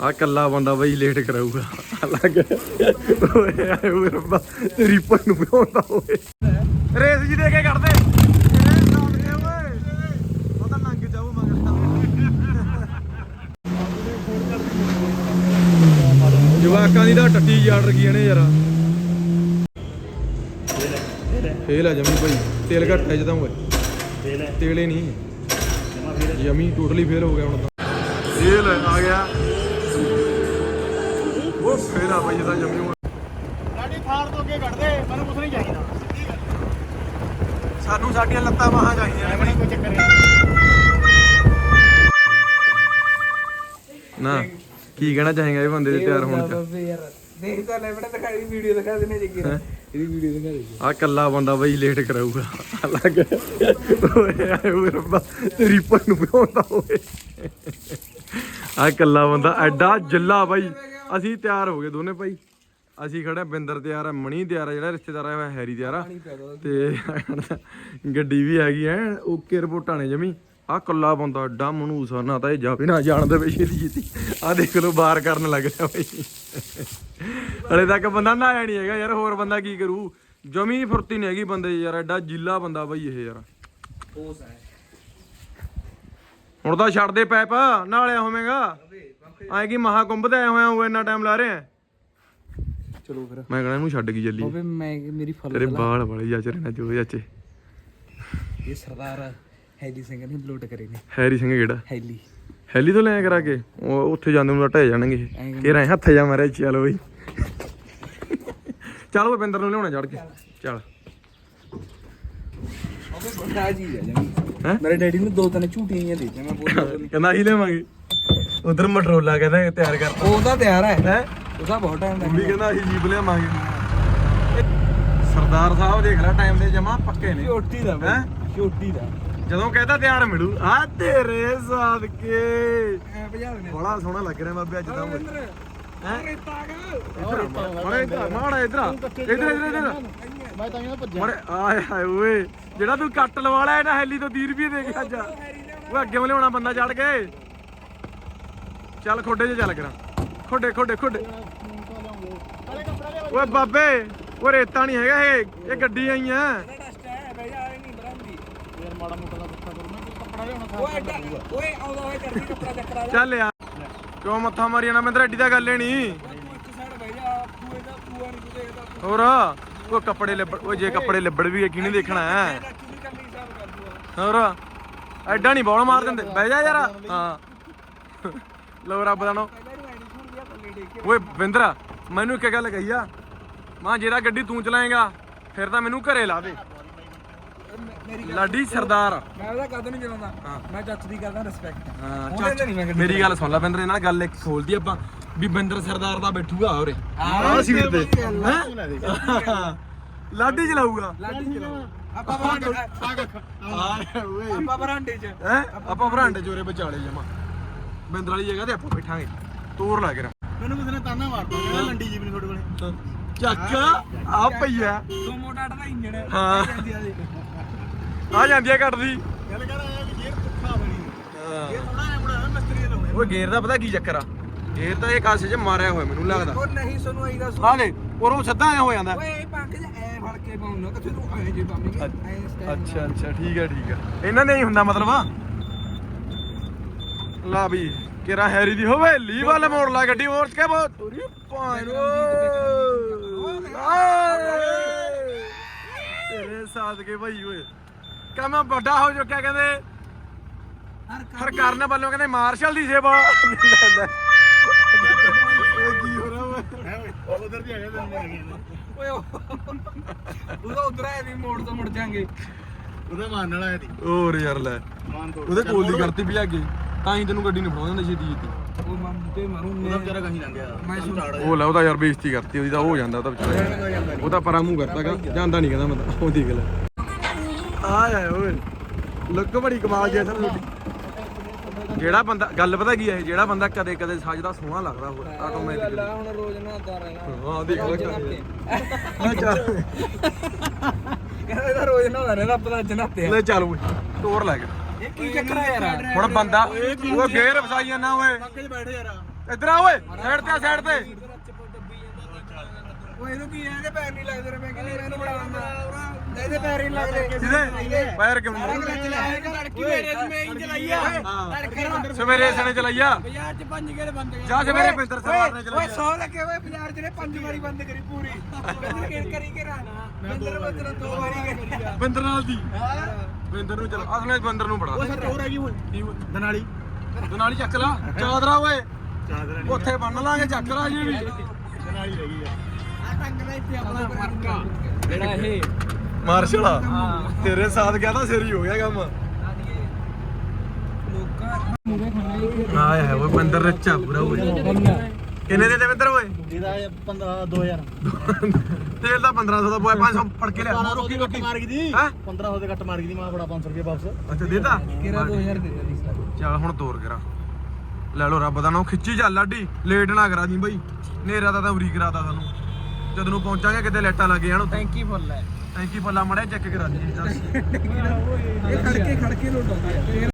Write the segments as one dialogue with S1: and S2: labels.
S1: ਆ ਕੱਲਾ ਬੰਦਾ ਬਈ ਲੇਟ ਕਰਾਊਗਾ। ਲੱਗ ਓਏ, ਆਏ ਓਏ ਰੱਬਾ, ਤੇਰੀ ਨੂੰ ਪਿਆਉਂਦਾ ਓਏ। ਰੇਸ ਜੀ ਦੇ ਕੇ ਕੱਢ ਜਵਾਕਾਂ ਦੀ ਤਾਂ ਟੱਟੀ ਯਾਰ ਰਗੀਆਂ ਨੇ ਯਾਰ। ਫੇਲ ਆ ਜਮੀ ਭਾਈ ਤੇਲ ਘੱਟ ਹੈ ਜਦਾਂ ਓਏ। ਤੇਲੇ ਨਹੀਂ। ਜਮੀ ਟੋਟਲੀ ਫੇਲ ਹੋ ਗਿਆ ਹੁਣ ਤਾਂ। ਫੇਲ ਆ ਗਿਆ। ਉਹ ਇਹਦਾ ਜਮੀ
S2: ਤੋਂ ਅੱਗੇ ਮੈਨੂੰ ਕੁਝ ਨਹੀਂ ਚਾਹੀਦਾ।
S1: ਸਾਨੂੰ ਸਾਡੀਆਂ ਲੱਤਾਂ ਬਾਹਾਂ ਚਾਹੀਦੀਆਂ ਨੇ
S2: ਕੋਈ ਚੱਕਰ ਨਹੀਂ।
S1: ਨਾ ਕੀ ਕਹਿਣਾ ਚਾਹੇਗਾ ਇਹ ਬੰਦੇ ਦੇ ਤਿਆਰ ਹੋਣ
S3: ਯਾਰ ਦੇਖ ਤਾਂ ਲੈ ਬੜਾ ਦਿਖਾ ਦੀ ਵੀਡੀਓ ਦਿਖਾ ਦੇਣੇ ਜੱਗੀ ਇਹਦੀ ਵੀਡੀਓ ਦਿਖਾ ਦੇ
S1: ਆ ਕੱਲਾ ਬੰਦਾ ਬਈ ਲੇਟ ਕਰਾਊਗਾ। ਲੱਗ ਓਏ ਆਏ ਓਏ ਰੱਬਾ ਤੇਰੀ ਭੰਨ ਨੂੰ ਪਿਆਉਂਦਾ ਓਏ ਆ ਕੱਲਾ ਬੰਦਾ ਐਡਾ ਜੱਲਾ ਬਾਈ। ਅਸੀਂ ਤਿਆਰ ਹੋ ਗਏ ਦੋਨੇ ਭਾਈ। ਅਸੀਂ ਖੜੇ ਬਿੰਦਰ ਤਿਆਰ ਆ ਮਣੀ ਤਿਆਰ ਆ ਜਿਹੜਾ ਰਿਸ਼ਤੇਦਾਰ ਆ ਹੈਰੀ ਤਿਆਰ ਆ। ਤੇ ਗੱਡੀ ਵੀ ਹੈਗੀ ਐ ਓਕੇ ਰਿਪੋਰਟਾਂ ਨੇ ਜਮੀ। ਆ ਕੱਲਾ ਬੰਦਾ ਐਡਾ ਮਨੂਸ ਨਾ ਤਾਂ ਇਹ ਜਾਵੇ ਨਾ ਜਾਣਦੇ ਬਈ ਛੇਤੀ ਛੇਤੀ। ਆ ਦੇਖ ਲਓ ਬਾਹਰ ਕਰਨ ਲੱਗ ਰਿਹਾ ਬਈ ਹਲੇ ਤੱਕ ਬੰਦਾ ਨਹਾਇਆ ਨਹੀਂ ਹੈਗਾ ਯਾਰ ਹੋਰ ਬੰਦਾ ਕੀ ਕਰੂ? ਜਮੀ ਫੁਰਤੀ ਨਹੀਂ ਹੈਗੀ ਬੰਦੇ ਯਾਰ ਐਡਾ ਜਿੱਲਾ ਬੰਦਾ ਬਈ ਇਹ ਯਾਰ।
S3: ਹੈ
S1: ਹੁਣ ਤਾਂ ਛੱਡ ਦੇ ਪੈਪ ਨਾਲਿਆ ਹੋਵੇਂਗਾ। ਐ ਕੀ ਮਹਾ ਕੁੰਭ ਤੇ ਆਇਆ ਹੋਇਆ ਉਹ ਇੰਨਾ ਟਾਈਮ ਲਾ ਰਿਹਾ
S3: ਚਲੋ ਫਿਰ।
S1: ਮੈਂ ਕਹਣਾ ਇਹਨੂੰ ਛੱਡ ਗਈ ਜੱਲੀ
S3: ਹੋਵੇ ਮੈਂ ਮੇਰੀ ਫਲ
S1: ਤੇਰੇ ਬਾਲ ਵਾਲੇ ਜਾਚਰੇ ਨਾ ਜੋ ਚਾਚੇ।
S3: ਇਹ ਸਰਦਾਰ ਹੈਲੀ ਸਿੰਘ ਨੇ ਬਲੋਟ ਕਰੇ ਨੇ।
S1: ਹੈਰੀ ਸਿੰਘ ਕਿਹੜਾ?
S3: ਹੈਲੀ।
S1: ਹੈਲੀ ਤੋਂ ਲੈ ਕਰਾ ਕੇ? ਉਹ ਉੱਥੇ ਜਾਂਦੇ ਨੂੰ ਢਹਿ ਜਾਣਗੇ। ਇਹ ਕਿਹੜਾ ਹੱਥ ਜਾ ਮਾਰਿਆ ਚਲੋ ਬਈ। ਚੱਲ ਬਿੰਦਰ ਨੂੰ ਲਿਆਉਣਾ ਚੜ ਕੇ। ਚੱਲ।
S3: ਹੋਵੇ ਬੜਾ ਜੀ ਹੈ ਜਮੀ।
S1: ਹੈਂ?
S3: ਮੇਰੇ ਡੈਡੀ ਨੂੰ ਦੋ ਤਿੰਨ ਝੂਟੀਆਂ ਦੇ ਦਿੱਤੀਆਂ ਮੈਂ ਬੋਲ
S1: ਕਹਿੰਦਾ ਹੀ ਲਿਆਵਾਂਗੇ। ਉਧਰ ਮਟਰੋਲਾ ਕਹਿੰਦਾ ਤਿਆਰ ਕਰ
S3: ਉਹਦਾ ਤਿਆਰ ਹੈ।
S1: ਹੈ?
S3: ਉਹਦਾ ਬਹੁਤ ਟਾਈਮ ਦਾ
S1: ਮੰਮੀ ਕਹਿੰਦਾ ਅਸੀਂ ਜੀਪ ਲਿਆਵਾਂਗੇ। ਸਰਦਾਰ ਸਾਹਿਬ ਦੇਖ ਲੈ ਟਾਈਮ ਦੇ ਜਮਾ ਪੱਕੇ ਨੇ।
S3: ਛੋਟੀ ਦਾ
S1: ਹੈਂ?
S3: ਬਈ ਛੋਟੀ ਦਾ।
S1: ਜਦੋਂ ਕਹਿੰਦਾ ਤਿਆਰ ਮਿਲੂ ਆ ਤੇਰੇ ਸਾਦਕੇ
S3: ਐ ਭਜਾ
S1: ਬੜਾ ਸੋਹਣਾ ਲੱਗ ਰਿਹਾ ਬਾਬੇ ਅੱਜ ਤਾਂ।
S3: ਅੰਦਰ
S1: ਹੈਂ?
S3: ਰੇਤਾ ਆ ਗਿਆ।
S1: ਇਧਰ ਮਾੜਾ ਇਧਰ ਮਾੜਾ ਇਧਰ ਇਧਰ ਇਧਰ ਇਧਰ।
S2: ਮੈਂ ਤਾਂ ਇਹਨਾਂ ਭੱਜਿਆ।
S1: ਮੜੇ ਆਏ ਹਾਏ ਓਏ। ਜਿਹੜਾ ਤੂੰ ਕੱਟ ਲਵਾ ਲਿਆ ਇਹਨਾਂ ਹੈਲੀ ਤੋਂ 30 ਰੁਪਏ ਦੇ ਕੇ ਅੱਜ। ਉਹ ਅੱਗੇ ਨੂੰ ਲਿਆਉਣਾ ਬੰਦਾ ਚੜ ਕੇ। ਚੱਲ ਖੋਡੇ 'ਚ ਚੱਲ ਕਰਾਂ। ਖੋਡੇ ਖੋਡੇ ਖੋਡੇ। ਓਏ ਬਾਬੇ ਉਹ ਰੇਤਾ ਨਹੀਂ ਹੈਗਾ ਇਹ ਇਹ ਗੱਡੀ ਆਈਆਂ
S3: ਆ।
S1: ਚੱਲ ਯਾਰ, ਕਿਉਂ ਮੱਥਾ ਮਾਰੀ ਜਾਣਾ? ਮੈਂ ਤਾਂ ਐਡੀ ਤਾਂ ਗੱਲ ਹੀ ਨਹੀਂ। ਹੋਰ ਉਹ ਕੱਪੜੇ ਲਿਬੜ ਉਹ ਜੇ ਕੱਪੜੇ ਲਿਬੜ ਵੀ ਗਏ ਕਿਹਨੇ ਦੇਖਣਾ ਹੈ? ਹੋਰ, ਐਡਾ ਨਹੀਂ ਬੌਲ ਮਾਰ ਦਿੰਦੇ। ਬਹਿ ਜਾ ਯਾਰ। ਹਾਂ। ਲੋ ਰੱਬ ਦਾ ਨੋ ਓਏ ਵਿੰਦਰਾ ਮੈਨੂੰ ਇੱਕ ਗੱਲ ਕਹੀ ਆ। ਮਾਂ ਜਿਹੜਾ ਗੱਡੀ ਤੂੰ ਚਲਾਏਗਾ ਫਿਰ ਤਾਂ ਮੈਨੂੰ ਘਰੇ ਲਾ ਦੇ। ਲਾਡੀ ਸਰਦਾਰ।
S3: ਮੈਂ ਉਹਦਾ ਕਦ ਨਹੀਂ ਚਲਾਉਂਦਾ। ਮੈਂ ਚਾਚੂ ਦੀ ਕਰਦਾ। ਰਿਸਪੈਕਟ
S1: ਹਾਂ
S3: ਗੱਡੀ
S1: ਮੇਰੀ ਗੱਲ ਸੁਣ ਲੈ ਬਿੰਦਰ ਇਹਨਾਂ ਨਾਲ ਗੱਲ ਇੱਕ ਖੋਲਦੀ ਆਪਾਂ ਵੀ ਬਿੰਦਰ ਸਰਦਾਰ ਦਾ ਬੈਠੂਗਾ ਉਰੇ। ਆਹ ਸੀਟ ਤੇ ਹੈਂ? ਲਾਡੀ ਚਲਾਊਗਾ।
S3: ਲਾਡੀ ਚਲਾਓ ਆਪਾਂ ਬਰਾਂਡੇ
S1: ਓਏ
S3: ਆਪਾਂ ਬਰਾਂਡੇ ਚ।
S1: ਹੈ ਆਪਾਂ ਭਰਾਂਡੇ ਚੋਰੇ ਵਿਚਾਲੇ ਜਮਾ। ਬਿੰਦਰ ਵਾਲੀ ਜਗ੍ਹਾ ਤੇ ਆਪਾਂ ਬੈਠਾਂਗੇ। ਤੋਰ ਲਾ ਕੇ
S2: ਮੈਨੂੰ ਕਿਸੇ ਨੇ ਤਾਨਾ ਮਾਰਦਾ ਕਹਿੰਦਾ ਲੰਡੀ ਜੀਪ ਨਹੀਂ ਤੁਹਾਡੇ ਕੋਲੇ।
S1: ਚੱਕ ਆ ਪਈਆ
S3: ਦੋ ਮੋਟਾ ਦਾ ਇੰਜਣ
S1: ਹਾਂ।
S3: ਜਾਂਦੀ ਆ
S1: ਆ ਜਾਂਦੀ ਆ ਕੱਟਦੀ।
S2: ਗੱਲ ਕਰ ਆਇਆ ਵੀ ਗੇਰ ਭੁੱਖਾ ਬਣੀ। ਇਹ ਥੋੜਾ ਜਿਹਾ ਬੜਾ ਮਿਸਤਰੀ ਲਾਉਣੇ।
S1: ਓਏ ਗੇਰ ਦਾ ਪਤਾ ਕੀ ਚੱਕਰ ਆ? ਗੇਰ ਤਾਂ ਇਹ ਕਾਸੇ 'ਚ ਮਾਰਿਆ ਹੋਇਆ ਮੈਨੂੰ ਲੱਗਦਾ।
S3: ਉਹ ਨਹੀਂ ਸਾਨੂੰ ਆਈ ਦੱਸ
S1: ਆ ਦੇ ਔਰ ਉਹ ਸਿੱਧਾ ਐ ਹੋ ਜਾਂਦਾ।
S3: ਓਏ ਇਹ ਜਿਹਾ ਐ ਫੜ ਕੇ ਪਾਉਣਾ ਕਿੱਥੇ ਤੂੰ ਐ ਜੇ ਪਾਵੇਂਗੇ? ਐ ਸਟੈਂਡ
S1: ਅੱਛਾ ਅੱਛਾ ਠੀਕ ਹੈ ਠੀਕ ਹੈ ਇਹਨਾਂ ਨੇ ਹੀ ਹੁੰਦਾ ਮਤਲਬ ਆ ਲਾ ਵੀ। ਕਿਰਾ ਹੈਰੀ ਦੀ ਹੋਵੇ? ਲੀ ਵਾਲਾ ਮੋੜ ਲਾ ਗੱਡੀ ਮੋੜ ਕੇ ਬੋ ਤੁਰੀ। ਪਾਣੋ ਤੇਰੇ ਸਾਥ ਕੇ ਭਾਈ ਓਏ। ਕਮਾ ਵੱਡਾ ਹੋ ਚੁੱਕਿਆ ਕਹਿੰਦੇ। ਹਰ ਕਰਨ। ਵੱਲੋਂ ਕਹਿੰਦੇ ਮਾਰਸ਼ਲ ਦੀ ਸੇਵਾ। ਲੈ ਲੈ ਓਏ ਕੀ ਹੋ ਰਿਹਾ ਓਏ
S2: ਉਧਰ ਦੀ ਆ ਗਿਆ ਤੈਨੂੰ
S3: ਓਏ ਉਹਦਾ ਉਧਰ ਆਏ ਵੀ ਮੋੜ ਤੋਂ ਮੁੜ ਜਾਾਂਗੇ।
S2: ਉਹਦਾ ਮਾਰਨ ਵਾਲਾ ਹੈ ਦੀ
S1: ਹੋਰ ਯਾਰ ਲੈ। ਉਹਦੇ ਕੋਲ ਦੀ ਕਰਤੀ ਵੀ ਅੱਗੇ ਤਾਂ ਹੀ ਤੈਨੂੰ ਗੱਡੀ ਨਹੀਂ ਫੜਾਉਂਦੇ ਹੁੰਦੇ ਛੇਤੀ ਛੇਤੀ।
S3: ਉਹ ਮੰਮ ਤੇ ਮਾਰੂ
S2: ਉਹਦਾ ਵਿਚਾਰਾ ਕਹੀਂ ਲੰਘ ਗਿਆ
S3: ਮੈਂ ਸੁਣ
S1: ਉਹ ਲੈ ਉਹਦਾ ਯਾਰ ਬੇਇੱਜ਼ਤੀ ਕਰਤੀ ਉਹਦੀ ਤਾਂ ਹੋ ਜਾਂਦਾ ਉਹਦਾ ਵਿਚਾਰਾ। ਉਹਦਾ ਪਰਾਂ ਮੂੰਹ ਕਰਤਾਗਾ ਜਾਂਦਾ ਨਹੀਂ ਕਹਿੰਦਾ ਮੈਂ ਤਾਂ ਉਹਦੀ ਗੱਲ ਆ ਜਾ ਓਏ। ਲੁੱਕ ਬੜੀ ਕਮਾਲ ਜਿਹਾ ਸਰ ਤੁਹਾਡੀ ਜਿਹੜਾ ਬੰਦਾ ਗੱਲ ਪਤਾ ਕੀ ਹੈ ਇਹ ਜਿਹੜਾ ਬੰਦਾ ਕਦੇ ਕਦੇ ਸੱਜਦਾ ਸੋਹਣਾ ਲੱਗਦਾ ਹੋਰ ਆਟੋਮੈਟਿਕ
S3: ਲਾ ਹੁਣ ਰੋਜ਼ ਨਹਾਤਾ ਰਹਿਣਾ।
S1: ਹਾਂ ਦੇਖ ਲੈ ਲੈ ਚੱਲ।
S3: ਕਹਿੰਦਾ ਰੋਜ਼ ਨਹਾਉਂਦਾ ਰਹਿੰਦਾ ਪਤਾ ਆ।
S1: ਲੈ ਚੱਲ ਓਏ ਤੋਰ ਲੈ ਕੇ।
S3: ਕੀ ਚੱਕਰ ਆ ਯਾਰ?
S1: ਹੁਣ ਬੰਦਾ ਉਹ ਗੇਰ ਫਸਾਈ ਜਾਂਦਾ ਓਏ।
S2: ਪੱਕੇ 'ਚ ਬੈਠ ਯਾਰ।
S1: ਇੱਧਰ ਆ ਓਏ ਸਾਈਡ ਤੇ ਸਾਈਡ ਤੇ।
S3: ਉਹ ਇਹਨੂੰ ਕੀ ਹੈ ਇਹਦੇ ਪੈਰ ਨਹੀਂ ਲੱਗਦੇ ਰੇ? ਮੈਂ ਕਹਿੰਦੀ ਮੈਂ ਇਹਨੂੰ ਬੜਾ ਆਉਂਦਾ। ਇਹਦੇ ਪੈਰ ਹੀ ਨਹੀਂ ਲੱਗਦੇ।
S1: ਕਿਹਦੇ? ਪੈਰ ਕਿਉਂ ਨਹੀਂ
S3: ਲੜਕੀ ਮੇਰੇ ਦੀ ਮੈਂ ਹੀ ਚਲਾਈ ਆ ਲੜਕੀ
S1: ਸਵੇਰੇ ਸਣੇ ਚਲਾਈਆ।
S3: ਬਾਜ਼ਾਰ ਚ ਪੰਜ ਗੇੜੇ ਬੰਦ ਕਰੇ।
S1: ਜਾ ਸਵੇਰੇ ਪਿੰਦਰ ਸਰਦਾਰ ਨੇ
S3: ਓਏ
S1: ਚਲਾਈਆ
S3: 100 ਲੱਗੇ ਓਏ ਬਾਜ਼ਾਰ ਚ ਨੇ ਪੰਜ ਵਾਰੀ ਬੰਦ ਕਰੀ ਪੂਰੀ। ਬਿੰਦਰ ਗੇੜ ਕਰੀ ਕੇ ਰਾਂ ਬਿੰਦਰ ਬਦਲ ਦੋ ਵਾਰੀ ਕਰੀ
S1: ਬਿੰਦਰ ਨਾਲ ਦੀ। ਬਿੰਦਰ ਨੂੰ ਚਲਾ ਅਸਲੇ ਬਿੰਦਰ ਨੂੰ ਬੜਾ
S2: ਸੱਚ ਹੋਰ ਹੈਗੀ ਹੁਣ? ਦਨਾਲੀ।
S1: ਦਨਾਲੀ ਚੱਕ ਲਾ ਚਾਦਰਾ ਓਏ।
S2: ਚਾਦਰ
S1: ਉੱਥੇ ਬੰਨ ਲਾਂਗੇ ਚੱਕ ਲਾ ਜੀ। ਵੀ
S2: ਦਨਾਲੀ ਰਹਿ ਗਈ ਆ।
S3: ਆ ਟੰਗ ਦਾ ਇੱਥੇ ਆਪਣਾ ਮਰਕਾ ਜਿਹੜਾ ਇਹ?
S1: ਮਾਰਸ਼ਲ ਆ। ਤੇਰੇ ਸਾਥ ਗਿਆ ਤਾਂ ਸਿਰ ਹੀ ਹੋ ਗਿਆ ਕੰਮ।
S3: ਲੋਕਾਂ
S1: ਆਇਆ ਹੈ ਉਹ ਬੰਦਰ ਰੱਚਾ ਪੂਰਾ ਓਏ ਕਿੰਨੇ ਦੇ ਤੇ ਬਿੰਦਰ ਓਏ?
S2: ਇਹਦਾ 15 2000
S1: ਤੇਲ ਦਾ 1500 ਦਾ ਬੋਏ 500 ਫੜ ਕੇ ਲਿਆ।
S2: ਰੋਕੀ ਰੋਕੀ ਮਾਰ ਗਈ ਦੀ
S1: ਹੈਂ?
S2: 1500 ਦੇ ਕੱਟ ਮਾਰ ਗਈ ਦੀ ਮੈਂ ਬੜਾ 500 ਰੁਪਏ ਵਾਪਸ।
S1: ਅੱਛਾ ਦੇਤਾ
S3: ਕਿਹੜਾ 2000 ਦੇ ਦਿੱਤੀ ਸਰ।
S1: ਚੱਲ ਹੁਣ ਤੋਰ ਕਰਾ। ਲੈ ਲੋ ਰੱਬ ਦਾ ਨਾਮ ਖਿੱਚੀ ਚੱਲ ਲਾਡੀ। ਲੇਟ ਨਾ ਕਰਾ ਦੀ ਬਾਈ। ਨੇਰਾ ਦਾ ਤਾਂ ਉਰੀ ਕਰਾਤਾ ਸਾਨੂੰ। ਜਦ ਨੂੰ ਪਹੁੰਚਾਂਗੇ ਕਿਤੇ ਲੈਟਾਂ ਲੱਗ ਜਾਣ ਉੱਤੇ
S3: ਟੈਂਕੀ ਫੁੱਲ ਹੈ
S1: ਟੈਂਕੀ ਪੱਲਾ ਮੜਿਆ ਚੈੱਕ ਕਰਾ ਦੀ।
S3: ਇਹ ਖੜਕੇ ਖੜਕੇ ਲੋਟਾਉਂਦਾ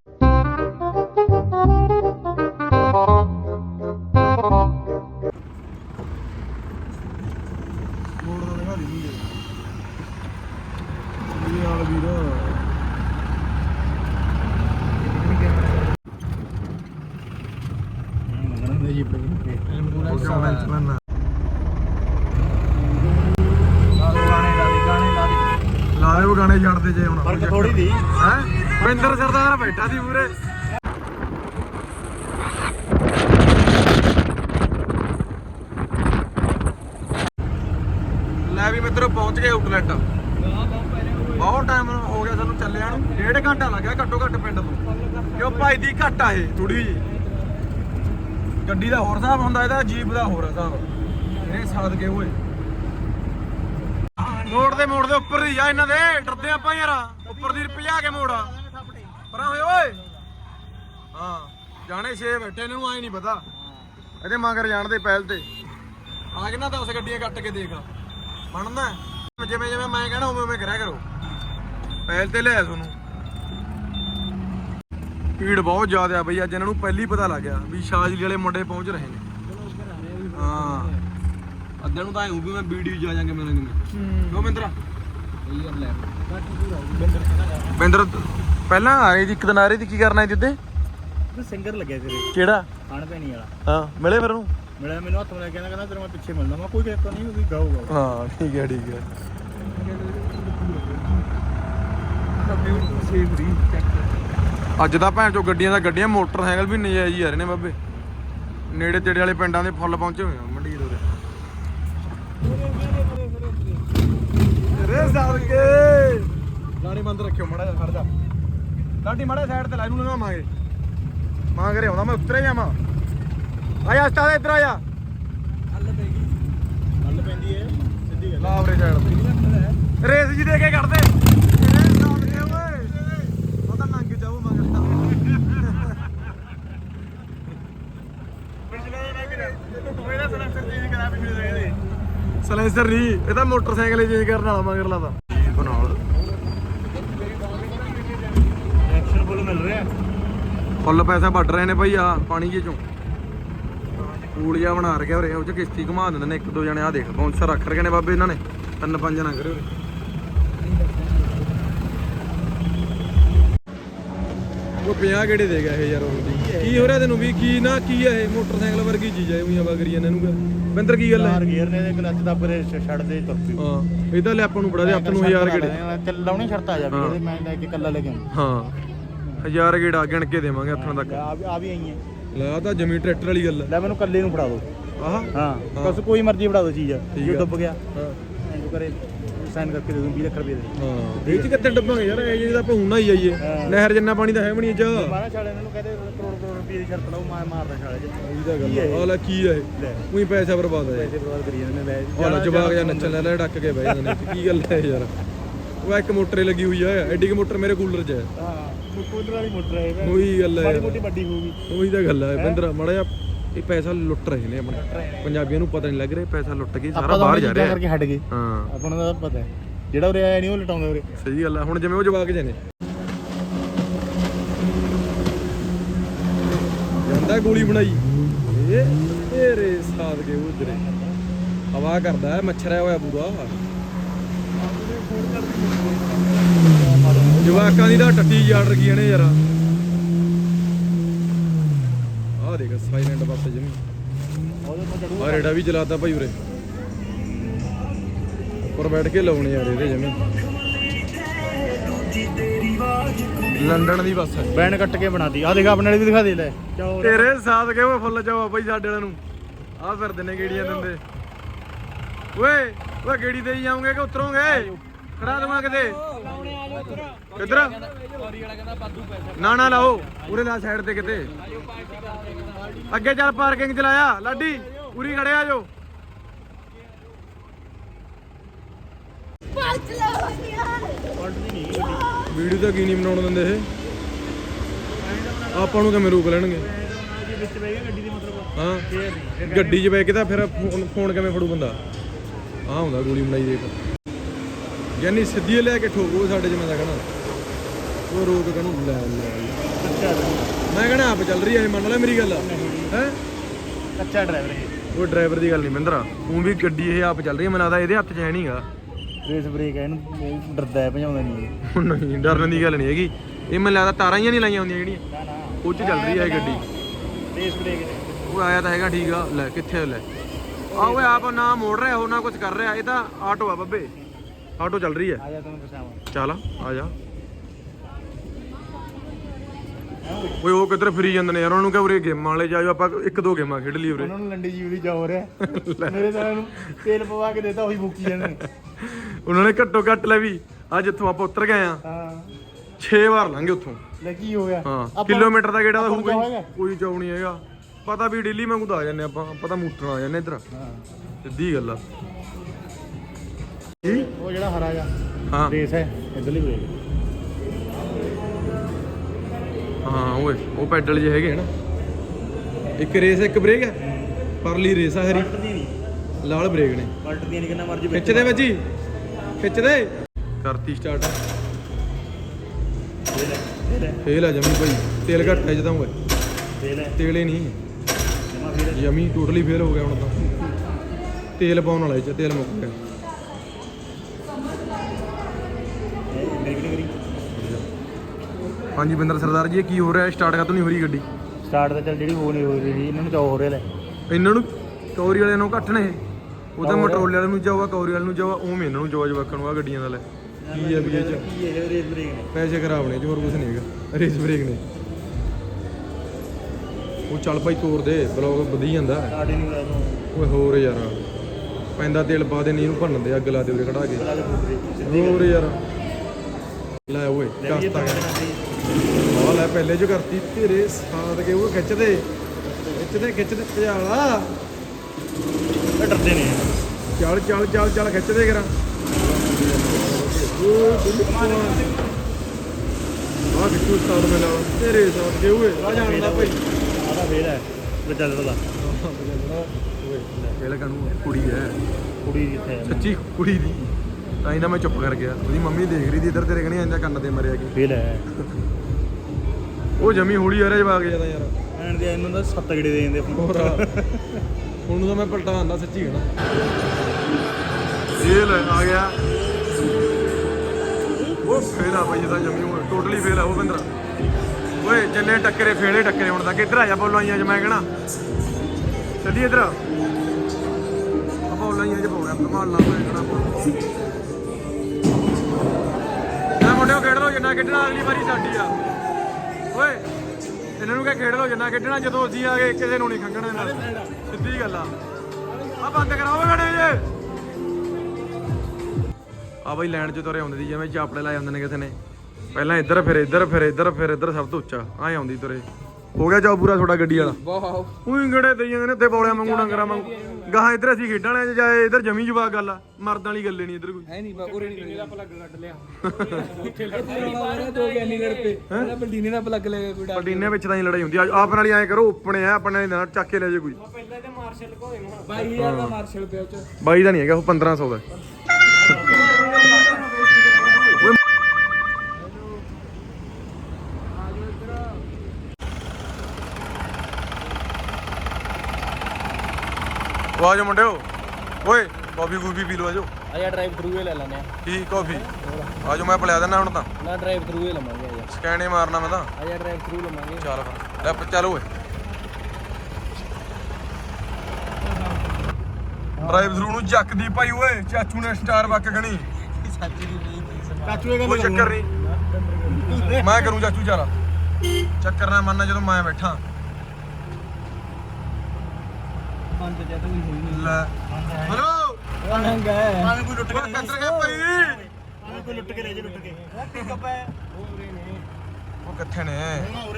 S2: ਲੈ
S1: ਪਹੁੰਚ ਗਏ ਆਊਟਲੈਟ। ਬਹੁਤ ਟਾਈਮ ਹੋ ਗਿਆ ਸਾਨੂੰ ਚੱਲਿਆ ਨੂੰ। ਡੇਢ ਘੰਟਾ ਲੱਗਿਆ ਘੱਟੋ ਘੱਟ ਪਿੰਡ ਤੋਂ ਕਿਉਂ ਭਾਈ ਦੀ ਘੱਟ ਆ ਇਹ ਥੋੜੀ ਜੀ ਗੱਡੀ ਦਾ ਹੋਰ ਹਿਸਾਬ ਹੁੰਦਾ, ਇਹਦਾ ਜੀਪ ਦਾ ਹੋਰ ਹਿਸਾਬ। ਇਹ ਸਾਦ ਕੇ ਮੋੜ ਦੇ ਮੋੜ ਦੇ, ਉੱਪਰ ਦੀ ਜਾ ਇਹਨਾਂ ਦੇ। ਡਰਦੇ ਆਪਾਂ ਯਾਰ। ਉੱਪਰ ਦੀ ਭਜਾ ਕੇ ਮੋੜ ਪਰਾਂ ਹੋਏ, ਓਏ। ਹਾਂ, ਜਾਣੇ ਛੇ ਬੈਠੇ ਇਹਨਾਂ ਨੂੰ ਆਏ ਨਹੀਂ ਪਤਾ। ਇਹਦੇ ਮਗਰ ਜਾਣ ਦੇ ਪਹਿਲ ਤੇ। ਆ ਕੇ ਨਾ 10 ਗੱਡੀਆਂ ਕੱਟ ਕੇ ਦੇਖ ਬਣਦਾ ਜਿਵੇਂ ਜਿਵੇਂ ਮੈਂ ਕਹਿਣਾ ਉਵੇਂ ਉਵੇਂ ਕਰਿਆ ਕਰੋ। ਪਹਿਲ ਤੇ ਲਿਆ ਤੁਹਾਨੂੰ। ਭੀੜ ਬਹੁਤ ਜ਼ਿਆਦਾ ਆ ਬਈ ਅੱਜ ਇਹਨਾਂ ਨੂੰ ਪਹਿਲੀ ਪਤਾ ਲੱਗ ਗਿਆ ਵੀ ਸ਼ਾਜਲੀ ਵਾਲੇ ਮੁੰਡੇ ਪਹੁੰਚ ਰਹੇ ਨੇ। ਹਾਂ। ਅੱਧਿਆਂ ਨੂੰ ਤਾਂ ਐਂ ਵੀ ਮੈਂ ਵੀਡੀਓ ਜਾ ਜਾਂਗੇ ਮੇਰੇ ਕਿਵੇਂ ਬਿੰਦਰ ਪਹਿਲਾਂ ਆ ਰਹੀ ਸੀ ਇੱਕ ਦਿਨ ਆ ਰਹੀ ਸੀ ਕੀ ਕਰਨਾ ਸੀ ਜਿੱਦੇ
S2: ਸਿੰਗਰ ਲੱਗਿਆ ਤੇਰੇ।
S1: ਕਿਹੜਾ?
S2: ਖਾਣ ਪੈਣੀ ਵਾਲਾ।
S1: ਹਾਂ ਮਿਲੇ ਫਿਰ ਨੂੰ
S2: ਮਿਲਿਆ ਮੈਨੂੰ ਹੱਥ ਮਿਲਾ ਕਹਿੰਦਾ ਕਹਿੰਦਾ, ਤੇਰੇ ਮੈਂ ਪਿੱਛੇ ਮਿਲਣਾ। ਮੈਂ ਕੋਈ ਚੱਕਰ ਨਹੀਂ ਵੀ ਗਾਓ ਗਾਓ
S1: ਹਾਂ, ਠੀਕ ਹੈ ਠੀਕ ਹੈ। ਅੱਜ ਤਾਂ ਭੈਣ ਚੋ ਗੱਡੀਆਂ ਦਾ, ਗੱਡੀਆਂ ਮੋਟਰਸਾਈਕਲ ਵੀ ਨਜਾਇਜ਼ ਹੀ ਆ ਰਹੇ ਨੇ ਬਾਬੇ। ਨੇੜੇ ਤੇੜੇ ਵਾਲੇ ਪਿੰਡਾਂ ਦੇ ਫੁੱਲ ਪਹੁੰਚੇ ਹੋਏ ਆ ਮੰਡੀ ਦੇ ਰੇ ਸਰ ਕੇ। ਗਾੜੀ ਬੰਦ ਰੱਖਿਓ, ਮੜਾ ਜਾ ਖੜ ਜਾ। ਲਾਡੀ, ਮੜਾ ਸਾਈਡ ਤੇ ਲੈ ਨੂੰ ਲਗਾਵਾਂਗੇ ਮਾਂ ਘਰੇ ਆਉਂਦਾ, ਮੈਂ ਉੱਤਰੇ ਜਾਵਾਂ। ਆਇਆ ਉਸਤਾਦ ਇੱਧਰ ਆਇਆ।
S2: ਗੱਲ ਪੈਂਦੀ ਹੈ ਸਿੱਧੀ ਗੱਲ
S1: ਲਾਵਰੇ ਸਾਈਡ ਤੇ। ਰੇਸ ਜੀ ਦੇ ਕੇ ਕੱਢਦੇ। ਤਾਂ
S2: ਸਲੈਂਸਰ
S1: ਨਹੀਂ ਇਹ ਤਾਂ ਮੋਟਰਸਾਈਕਲ ਚੇਂਜ ਕਰਨ ਵਾਲਾ ਮਗਰਲਾ ਦਾ ਬਣਾਉ
S2: ਐਕਸ਼ਨ ਫੁੱਲ ਮਿਲ ਰਿਹਾ।
S1: ਫੁੱਲ ਪੈਸਾ ਵੱਢ ਰਹੇ ਨੇ ਭਾਈ ਆ ਪਾਣੀ ਜੇ ਚੋਂ। ਪੂਲ ਜਿਹਾ ਬਣਾ ਰਖਿਆ ਉਰੇ ਉਹ ਚ ਕਿਸ਼ਤੀ ਘੁਮਾ ਦਿੰਦੇ ਨੇ ਇੱਕ ਦੋ ਜਣੇ ਆ ਦੇਖ ਬੌਂਸਰ ਰੱਖ ਰਗੇ ਨੇ ਬਾਬੇ ਇਹਨਾਂ ਨੇ ਤਿੰਨ ਪੰਜ ਨਾ ਕਰਿਓ ਉਹ 50 ਗੇੜੇ ਦੇ ਗਿਆ ਇਹ ਯਾਰ ਉਹ ਕੀ ਹੋ ਰਿਹਾ ਤੈਨੂੰ ਵੀ? ਕੀ ਨਾ ਕੀ ਆ ਇਹ? ਮੋਟਰਸਾਈਕਲ ਵਰਗੀ ਚੀਜ਼ ਆ ਉਈਆਂ ਵਗਰੀ ਇਹਨਾਂ ਨੂੰ। ਬਿੰਦਰ ਕੀ ਗੱਲ ਹੈ
S2: ਚਾਰ ਗੇਅਰ ਨੇ ਕਲੱਚ ਦੱਬ ਰੇ ਛੱਡ ਦੇ ਤੁਰ ਪਈ।
S1: ਹਾਂ ਇਹ ਤਾਂ ਲੈ ਆਪਾਂ ਨੂੰ ਬੜਾ ਦੇ ਆਪਾਂ ਨੂੰ 1000 ਗੇੜੇ।
S2: ਲਾਉਣੀ ਸ਼ਰਤ ਆ ਜਾਵੇ
S1: ਹਾਂ।
S2: ਇਹਦੇ ਮੈਂ ਲੈ ਕੇ ਕੱਲਾ ਲੈ ਕੇ
S1: ਹਾਂ 1000 ਗੇੜਾ ਗਿਣ ਕੇ ਦੇਵਾਂਗੇ ਹੱਥਾਂ ਤੱਕ।
S2: ਆ ਆ ਵੀ ਆਈ ਹੈ
S1: ਲਾ ਤਾਂ ਜਮੀ ਟਰੈਕਟਰ ਵਾਲੀ ਗੱਲ ਹੈ
S2: ਲੈ ਮੈਨੂੰ ਕੱਲੇ ਨੂੰ ਫੜਾ ਦਿਓ।
S1: ਆਹ?
S2: ਹਾਂ ਬਸ ਕੋਈ ਮਰਜ਼ੀ ਫੜਾ ਦਿਓ ਚੀਜ਼। ਜੇ। ਡੁੱਬ ਗਿਆ।
S1: ਹਾਂ।
S2: ਐਂ ਕਰੇ ਸਾਈਨ ਕਰਕੇ ਦੇ ਦੂੰ 20 ਲੱਖ ਰੁਪਏ ਦੇ
S1: ਹਾਂ ਇਹ ਚ ਕਿੱਥੇ ਡੱਬਾਂਗੇ ਯਾਰ? ਇਹ ਜਿਹਦਾ ਆਪਾਂ ਹੁਣਾ ਹੀ ਜਾਈਏ
S2: ਹਾਂ।
S1: ਨਹਿਰ ਜਿੰਨਾ ਪਾਣੀ ਤਾਂ ਹੈ ਵੀ ਨਹੀਂ
S2: ਮਾਰਾ ਛਾਲੇ ਇਹਨਾਂ ਨੂੰ ਕਹਦੇ ਕਰੋੜ ਕਰੋੜ ਰੁਪਏ ਦੀ ਸ਼ਰਤ ਲਾਓ ਮੈਂ ਮਾਰਦਾ ਛਾਲੇ ਚ।
S1: ਇਹਦਾ ਗੱਲ
S2: ਹੈ
S1: ਆ। ਲੈ ਕੀ ਆ ਇਹ? ਉਹੀ ਪੈਸਾ ਬਰਬਾਦ ਹੈ
S2: ਪੈਸੇ ਬਰਬਾਦ ਕਰੀ ਜਾਂਦੇ ਨੇ ਲੈ।
S1: ਹਾਲਾ ਜਵਾਗ ਜਾਂ ਨੱਚਣ ਲੈ ਲੈ ਡੱਕ ਕੇ ਬਹਿ ਜਾਂਦੇ ਨੇ। ਕੀ ਗੱਲ ਹੈ ਯਾਰ? ਉਹ ਇੱਕ ਮੋਟਰੇ ਲੱਗੀ ਹੋਈ ਆ। ਐਡੀ ਕਿ ਮੋਟਰ ਮੇਰੇ ਕੂਲਰ 'ਚ ਹੈ।
S2: ਹਾਂ। ਕੂਲਰ ਵਾਲੀ ਮੋਟਰ ਹੈ ਇਹ।
S1: ਉਹੀ ਗੱਲ ਹੈ
S2: ਮਾੜੀ
S1: ਯਾਰ।
S2: ਮੋਟੀ ਵੱਡੀ ਹੋਊਗੀ।
S1: ਉਹੀ ਤਾਂ ਗੱਲ ਹੈ। ਬਿੰਦਰ ਮੜਾ ਜਾ ਇਹ ਪੈਸਾ ਲੁੱਟ ਰਹੇ ਨੇ ਆਪਣੇ। ਪੰਜਾਬੀਆਂ ਨੂੰ ਪਤਾ ਨਹੀਂ ਲੱਗ ਰਿਹਾ ਇਹ ਪੈਸਾ ਲੁੱਟ ਕੇ ਸਾਰਾ ਬਾਹਰ ਜਾ ਰਿਹਾ। ਹੈ।
S2: ਕਰਕੇ ਹਟ ਗਏ।
S1: ਹਾਂ।
S2: ਆਪਾਂ ਨੂੰ ਤਾਂ ਪਤਾ ਹੈ। ਜਿਹੜਾ ਉਰੇ ਆਇਆ ਨਹੀਂ ਉਹ ਲਟਾਉਂਦੇ ਉਰੇ।
S1: ਸਹੀ ਗੱਲ ਹੈ। ਹੁਣ ਜਿਵੇਂ ਉਹ ਜਵਾਕ ਜੇ ਨੇ। ਜਾਂਦਾ ਗੋਲੀ ਬਣਾਈ। ਓਏ ਤੇਰੇ ਸਾਥ ਕੇ ਉਧਰੇ। ਹਵਾ ਕਰਦਾ ਹੈ ਮੱਛਰਿਆ ਹੋਇਆ ਪੂਰਾ ਜਵਾਕਾਂ ਦੀ ਤਾਂ ਟੱਟੀ ਜਾੜ ਰਗੀਆਂ ਨੇ ਯਾਰ। ਆਹ ਦੇਖ ਸਾਇਲੈਂਟ ਬੱਸ ਜਮੀ ਆ ਰੇੜਾ ਵੀ ਚਲਾਤਾ ਭਾਈ ਉਰੇ। ਉੱਪਰ ਬੈਠ ਕੇ ਲਾਉਣੇ ਯਾਰ ਇਹਦੇ ਜਮੀ ਲੰਡਨ ਦੀ ਬੱਸ ਹੈ
S2: ਬੈਂਡ ਕੱਟ ਕੇ ਬਣਾਤੀ। ਆ ਦੇਖ ਆਪਣੇ ਵਾਲੀ ਵੀ ਦਿਖਾ ਦੇ ਲੈ।
S1: ਤੇਰੇ ਸਾਥ ਕੇ ਉਹ ਫੁੱਲ ਜਾਵਾ ਭਾਈ ਸਾਡੇ ਵਾਲਿਆਂ ਨੂੰ। ਆ ਫਿਰਦੇ ਨੇ ਗੇੜੀਆਂ ਦਿੰਦੇ। ਓਏ ਓਏ ਗੇੜੀ ਹੀ ਜਾਉਂਗੇ ਕਿ ਉਤਰੋਗੇ? ਖੜਾ ਦਵਾਂ ਕਿਤੇ ਕਿੱਧਰ? ਨਾ ਨਾ ਲਾਓ ਉਰੇ ਲਾ ਸਾਈਡ ਤੇ ਕਿਤੇ। ਅੱਗੇ ਚੱਲ ਪਾਰਕਿੰਗ ਚ ਲਾਇਆ, ਲਾਡੀ, ਪੂਰੀ ਖੜਿਆ ਜੋ। ਵੀਡੀਓ ਤਾਂ ਕੀ ਨਹੀਂ ਬਣਾਉਣ ਦਿੰਦੇ ਇਹ? ਆਪਾਂ ਨੂੰ ਕਿਵੇਂ ਰੋਕ ਲੈਣਗੇ?
S2: ਗੱਡੀ
S1: ਹਾਂ? ਗੱਡੀ 'ਚ ਬੈ ਕੇ ਤਾਂ ਫਿਰ ਫੋਨ ਫੋਨ ਕਿਵੇਂ ਫੜੂ ਬੰਦਾ? ਆਹ ਹੁੰਦਾ ਗੋਲੀ ਬਣਾਈ ਦੇਖ ਯਾਨੀ ਸਿੱਧੀ ਲੈ ਕੇ ਠੋਕੋ ਸਾਡੇ ਮੈਂ ਤਾਂ ਕਹਣਾ ਉਹ ਰੋਕ ਕਹਨੂੰ ਲੈ ਲੈ ਮੈਂ ਕਹਣਾ ਆਪ ਚੱਲ ਰਹੀ ਐ ਮੰਨ ਲੈ ਮੇਰੀ ਗੱਲ। ਹੈ?
S2: ਕੱਚਾ ਡਰਾਈਵਰ ਇਹ।
S1: ਉਹ ਡਰਾਈਵਰ ਦੀ ਗੱਲ ਨਹੀਂ ਮਿੰਦਰਾ ਉਹ ਵੀ ਗੱਡੀ ਇਹ ਆਪ ਚੱਲ ਰਹੀ ਐ ਮੈਨੂੰ ਲੱਗਦਾ ਇਹਦੇ ਹੱਥ 'ਚ ਹੈ ਨਹੀਂਗਾ।
S2: ਰੇਸ ਬ੍ਰੇਕ ਹੈ ਇਹਨੂੰ ਇਹ ਡਰਦਾ ਹੈ ਭਜਾਉਂਦਾ ਨਹੀਂ
S1: ਨਹੀਂ ਡਰਨ ਦੀ ਗੱਲ ਨਹੀਂ ਹੈਗੀ। ਇਹ ਮੈਨੂੰ ਲੱਗਦਾ ਤਾਰਾਂ ਹੀ ਨਹੀਂ ਲਾਈਆਂ ਹੁੰਦੀਆਂ ਜਿਹੜੀਆਂ।
S2: ਨਾ ਨਾ।
S1: ਉਹ 'ਚ ਚੱਲ ਰਹੀ ਐ ਗੱਡੀ।
S2: ਰੇਸ ਬ੍ਰੇਕ
S1: ਉਹ ਆਇਆ ਤਾਂ ਹੈਗਾ ਠੀਕ ਆ। ਲੈ ਕਿੱਥੇ ਲੈ। ਆ ਓਏ ਆਪ ਨਾ ਮੋੜ ਰਿਹਾ ਉਹ ਨਾ ਕੁਝ ਕਰ ਰਿਹਾ। ਇਹ ਤਾਂ ਆਟੋ ਆ ਬੱਬੇ। ਆਟੋ ਚੱਲ ਰਹੀ ਹੈ।
S2: ਆ ਜਾ ਤੈਨੂੰ ਪਛਾਵਾਂ
S1: ਚੱਲ ਆ ਜਾ। ਓਏ ਉਹ ਕਿੱਧਰ ਫਰੀ ਜਾਂਦੇ ਨੇ ਯਾਰ? ਉਹਨਾਂ ਨੂੰ ਕਹ ਉਰੇ ਗੇਮਾਂ ਵਾਲੇ ਜਾਓ ਆਪਾਂ ਇੱਕ ਦੋ ਗੇਮਾਂ ਖੇਡ ਲਈ ਉਰੇ।
S2: ਉਹਨਾਂ ਨੂੰ ਲੰਡੀ ਜੀਵ ਦੀ ਜਾ ਹੋ ਰਿਹਾ ਮੇਰੇ ਤਾਂ ਨੂੰ ਤੇਲ ਪਵਾ ਕੇ ਦੇਤਾ ਉਹੀ ਮੁੱਕੀ ਜਾਂਦੇ
S1: ਉਹਨਾਂ ਨੇ ਘੱਟੋ ਘੱਟ ਲੈ ਵੀ ਆ ਜਿੱਥੋਂ ਆਪਾਂ ਉਤਰ ਗਏ ਆ
S2: ਹਾਂ।
S1: 6 ਵਾਰ ਲੰਘੇ ਉੱਥੋਂ।
S2: ਲੈ ਕੀ ਹੋ ਗਿਆ?
S1: ਹਾਂ
S2: ਆਪਾਂ-
S1: ਕਿਲੋਮੀਟਰ ਦਾ ਕਿਹੜਾ
S2: ਆਪਾਂ ਨੂੰ
S1: ਹੋਊਗਾ
S2: ਜਾਵਾਂਗੇ?
S1: ਕੋਈ ਚਾਉ ਨਹੀਂ ਹੈਗਾ। ਪਤਾ ਵੀ ਦਿੱਲੀ ਵਾਂਗੂ ਤਾਂ ਆ ਜਾਂਦੇ ਆਪਾਂ ਪਤਾ ਮੂਟਣ ਆ ਜਾਂਦੇ ਇੱਧਰ।
S2: ਹਾਂ।
S1: ਸਿੱਧੀ ਗੱਲ ਆ।
S2: ਉਹ ਜਿਹੜਾ ਹਰਾ ਜਾ
S1: ਹਾਂ।
S2: ਰੇਸ ਹੈ ਇਧਰਲੀ ਬ੍ਰੇਕ
S1: ਹਾਂ ਓਏ ਉਹ ਪੈਡਲ ਜੇ ਹੈਗੇ ਨਾ ਇੱਕ ਰੇਸ ਇੱਕ ਬ੍ਰੇਕ ਹੈ। ਪਰਲੀ ਰੇਸ ਆ ਹਰੀ।
S2: ਪਲਟਦੀ ਨਹੀਂ।
S1: ਲਾਲ ਬ੍ਰੇਕ ਨੇ।
S2: ਪਲਟਦੀ ਨਹੀਂ ਕਿੰਨਾ ਮਰਜ਼ੀ
S1: ਖਿੱਚ ਦੇ ਵੱਜੀ ਖਿੱਚ ਦੇ। ਕਰਤੀ ਸਟਾਰਟ
S2: ਦੇ ਲੈ ਦੇ ਲੈ
S1: ਫੇਲ ਆ ਜਮੀ ਭਾਈ ਤੇਲ ਘੱਟ ਹੈ ਜਦਾਂ ਓਏ। ਤੇਲ ਹੀ ਨਹੀਂ
S2: ਜਮਾ
S1: ਟੋਟਲੀ ਫੇਲ ਹੋ ਗਿਆ ਹੁਣ ਤਾਂ। ਤੇਲ ਪਾਉਣ ਵਾਲਾ ਇਹ ਚ ਤੇਲ ਮੁੱਕ ਗਿਆ। ਹਾਂਜੀ ਬਿੰਦਰ ਸਰਦਾਰ ਜੀ ਇਹ ਕੀ ਹੋ ਰਿਹਾ? ਸਟਾਰਟ ਕਾ ਨਹੀਂ ਹੋ ਰਹੀ ਗੱਡੀ?
S2: ਸਟਾਰਟ ਤਾਂ ਚੱਲ ਜਿਹੜੀ ਹੋ ਨਹੀਂ ਹੋ ਰਹੀ ਸੀ ਇਹਨਾਂ ਨੂੰ ਚਾਹ ਹੋ ਰਿਹਾ ਲੈ।
S1: ਇਹਨਾਂ ਨੂੰ ਕੌਰੀ ਵਾਲਿਆਂ ਨੂੰ ਘੱਟ ਨੇ ਇਹ। ਉਹਦਾ ਮਟਰੋਲੇ ਵਾਲੇ ਨੂੰ ਜਾਊਗਾ ਕੌਰੀ ਵਾਲੇ ਨੂੰ ਜਾਊਗਾ ਉਵੇਂ ਇਹਨਾਂ ਨੂੰ ਜਾਵਾ ਜਵਾਕਾਂ ਨੂੰ ਆ ਗੱਡੀਆਂ ਦਾ ਲੈ। ਕੀ ਆ ਵੀ ਇਹ ਚ?
S2: ਕੀ ਹੈ ਰੇਸ ਬ੍ਰੇਕ ਨੇ।
S1: ਪੈਸੇ ਖਰਾਬ ਨੇ 'ਚ ਹੋਰ ਕੁਝ ਨਹੀਂ ਹੈਗਾ। ਰੇਸ ਬ੍ਰੇਕ ਨੇ। ਉਹ ਚੱਲ ਭਾਈ ਤੋਰ ਦੇ ਬਲੌਗ ਵਧੀ ਜਾਂਦਾ।
S2: ਸਟਾਰਟ ਹੀ ਨਹੀਂ ਹੋਇਆ ਤੂੰ
S1: ਓਏ ਹੋਰ ਯਾਰ ਪੈਂਦਾ ਤੇਲ ਪਾ ਦੇ ਨੀ ਇਹਨੂੰ ਭੰਨ ਦੇ ਅੱਗ ਲਾ ਦੇ ਉਰੇ ਖੜਾ ਕੇ। ਹੋਰ ਯਾਰ। ਲੈ ਓਏ ਕਸਤਾ। ਆ ਜੋ ਕਰਤੀ ਤੇਰੇ ਸਾਥ ਕੇ ਉਹ ਖਿੱਚਦੇ। ਖਿੱਚਦੇ ਖਿੱਚਦੇ ਭਜਾਲਾ।
S2: ਇਹ ਡਰਦੇ ਨੇ
S1: ਚੱਲ ਚੱਲ ਚੱਲ ਚੱਲ ਖਿੱਚਦੇ ਕਰਾਂ। ਬਿਲਕੁਲ ਆ ਕਿੱਥੋਂ ਸਟਾਰਟ ਮੈਂ ਲਾ ਤੇਰੇ ਸਾਥ ਕੇ ਓਏ ਆ ਜਾਣਦਾ ਭਾਈ।
S2: ਆਦਾ ਫੇਰ ਹੈ ਤੇ ਚੱਲ ਰਦਾ
S1: ਓਏ ਪਹਿਲਾਂ ਕਾਨੂੰ ਕੁੜੀ ਹੈ।
S2: ਕੁੜੀ ਕਿੱਥੇ ਹੈ।
S1: ਸੱਚੀ ਕੁੜੀ ਦੀ। ਤਾਂ ਹੀ ਤਾਂ ਮੈਂ ਚੁੱਪ ਕਰ ਗਿਆ। ਉਹਦੀ ਮੰਮੀ ਦੇਖ ਰਹੀ ਸੀ ਇੱਧਰ ਤੇਰੇ ਕਣੀ ਆਂਦਾ ਕੰਨ ਤੇ ਮਰਿਆ ਕੀ।
S2: ਹੈ।
S1: ਉਹ ਜਮੀ ਹੌਲੀ ਆ ਰਿਹਾ ਜਵਾਕ ਜ਼ਿਆਦਾ ਯਾਰ।
S2: ਐਨ ਦੇ ਇਹਨੂੰ ਤਾਂ ਸੱਤ ਗੜੇ ਦੇ ਦਿੰਦੇ
S1: ਹੋਰ। ਆ। ਉਹਨੂੰ ਤਾਂ ਮੈਂ ਪਲਟਾਉਂਦਾ ਸੱਚੀ ਕਹਿਣਾ ਇਹ ਲੈ ਆ ਗਿਆ। ਉਹ ਫੇਰ ਆ ਬਈ ਇਹਦਾ ਜਮੀ ਹੁਣ ਟੋਟਲੀ ਫੇਲ ਆ ਉਹ ਬੰਦਰਾ ਓਏ ਜਿੰਨੇ ਟੱਕਰੇ ਫੇਲੇ ਟੱਕਰੇ ਹੁਣ ਤੱਕ ਇੱਧਰ ਆ ਜਾ ਬੋਲਾਂ ਆਈਆਂ ਜ ਮੈਂ ਕਹਿਣਾ। ਚੱਲੀ ਇੱਧਰ। ਆ ਬੋਲਾਂ ਆਈਆਂ ਜ ਪਾਉਣਾ ਕਮਾਲ ਲਾ ਮੈਂ ਕਹਿਣਾ ਨਾ ਮੁੰਡਿਓ ਖੇਡ ਲਓ ਜਿੰਨਾ ਖੇਡਣਾ ਅਗਲੀ ਵਾਰੀ ਸਾਡੀ ਆ। ਓਏ, ਇਹਨਾਂ ਨੂੰ ਕਹ ਖੇਡ ਲਓ, ਜਿੰਨਾ ਖੇਡਣਾ, ਜਦੋਂ ਅਸੀਂ ਆ ਗਏ, ਕਿਸੇ ਨੂੰ ਨਹੀਂ ਖੰਗਣਾ ਇਹਨਾਂ ਸਿੱਧੀ ਗੱਲ ਆ। ਆ ਬੰਦ ਕਰਾਓ ਗੜੇ ਜੇ। ਆ ਬਈ, ਲੈਣ ਚ ਤੁਰੇ ਆਉਂਦੇ ਦੀ ਜਿਵੇਂ ਚਾਪੜੇ ਲਾਏ ਹੁੰਦੇ ਨੇ ਕਿਸੇ ਨੇ। ਪਹਿਲਾਂ ਇੱਧਰ ਫਿਰ ਇੱਧਰ ਫਿਰ ਇੱਧਰ ਫਿਰ, ਇੱਧਰ ਸਭ ਤੋਂ ਉੱਚਾ। ਆਏ ਆਉਂਦੀ ਤੁਰੇ। ਹੋ ਗਿਆ ਚਾਉ ਪੂਰਾ ਤੁਹਾਡਾ ਗੱਡੀ ਵਾਲਾ।
S3: ਵਾਓ।
S1: ਉਹੀ ਗੜੇ ਦੇਈ ਜਾਂਦੇ ਨੇ ਇੱਥੇ ਬੋਲਿਆ ਵਾਂਗੂ ਡੰਗਰਾਂ ਵਾਂਗੂ। ਗਾਹਾਂ ਇੱਧਰ ਅਸੀਂ ਖੇਡਣ ਵਾਲੇ ਜਾਏ ਇੱਧਰ ਜਮੀ ਜਵਾਕ ਗੱਲ ਆ ਮਰਦਾਂ ਵਾਲੀ ਗੱਲ ਨਹੀਂ ਇੱਧਰ ਕੋਈ।
S3: ਹੈ ਨਹੀਂ ਬਾ ਉਰੇ ਨਹੀਂ। ਦਾ ਪਲੱਗ ਕੱਢ ਲਿਆ ਉੱਥੇ ਲੱਗ ਦੋ ਗਿਆਨੀ ਲੜ ਪਏ ਕਹਿੰਦਾ ਬਲਦੀਨੇ ਦਾ ਪਲੱਗ ਲੈ ਕੇ ਕੋਈ
S1: ਪਟੀਨੇ ਵਿੱਚ ਤਾਂ ਹੀ ਲੜਾਈ ਹੁੰਦੀ ਆ। ਆਪ ਨਾਲ ਹੀ ਐਂ ਕਰੋ ਆਪਣੇ ਆ ਆਪਣੇ ਨਾਲ ਚੱਕ ਕੇ ਲੈ ਜੇ ਕੋਈ।
S3: ਪਹਿਲਾਂ ਤੇ ਮਾਰਸ਼ਲ ਕੋਏ ਬਾਈ ਯਾਰ ਦਾ ਮਾਰਸ਼ਲ ਪਿਆ ਚ।
S1: ਬਾਈ ਦਾ ਨਹੀਂ ਹੈਗਾ ਉਹ 1500 ਦਾ ਉਹ ਆਜੋ ਮੁੰਡਿਓ। ਓਏ ਕਾਫੀ ਕੂਫੀ ਪੀ ਲਓ ਆਜੋ
S3: ਆਜਾ ਡਰਾਈਵ ਥਰੂ ਹੀ ਲੈ ਲੈਣੇ ਆ।
S1: ਕੀ ਕਾਫੀ। ਆਜੋ ਮੈਂ ਪਿਲਾ ਦਿੰਦਾ ਹੁਣ ਤਾਂ।
S3: ਨਾ ਡਰਾਈਵ ਥਰੂ ਹੀ ਲਵਾਂਗੇ ਆਜਾ
S1: ਸਕੈਨੇ ਮਾਰਨਾ ਮੈਂ ਤਾਂ।
S3: ਆਜਾ ਡਰਾਈਵ ਥਰੂ ਲਵਾਂਗੇ।
S1: ਚੱਲ ਫਿਰ। ਲੈ ਚੱਲ ਓਏ। ਡਰਾਈਵ ਥਰੂ ਨੂੰ ਚੱਕਦੀ ਭਾਈ ਓਏ ਚਾਚੂ ਨੇ ਸਟਾਰ ਬੱਕ ਗਣੀ।
S2: ਚਾਚੂ ਇਹ
S1: ਕੋਈ ਚੱਕਰ ਨਹੀਂ। ਮੈਂ ਕਰੂੰ ਚਾਚੂ ਚਾਰਾ ਚੱਕਰ ਨਾ ਮੰਨਣਾ ਜਦੋਂ ਮੈਂ ਬੈਠਾ।
S3: ਬੰਦ ਜਦ ਵੀ ਹੋਈ ਨਹੀਂ
S1: ਲੈ। ਹਲੋ
S3: ਨੰਗਾ
S2: ਆਵੇਂ ਕੋਈ ਲੁੱਟ
S1: ਉਹ
S2: ਕੇ
S1: ਕੰਦਰ ਗਿਆ ਭਾਈ।
S2: ਆਵੇਂ ਕੋਈ ਲੁੱਟ ਕੇ ਲੈ ਜੇ ਲੁੱਟ ਕੇ।
S3: ਪਿਕਅਪ ਹੈ
S1: ਉਹ ਕਿੱਥੇ ਨੇ?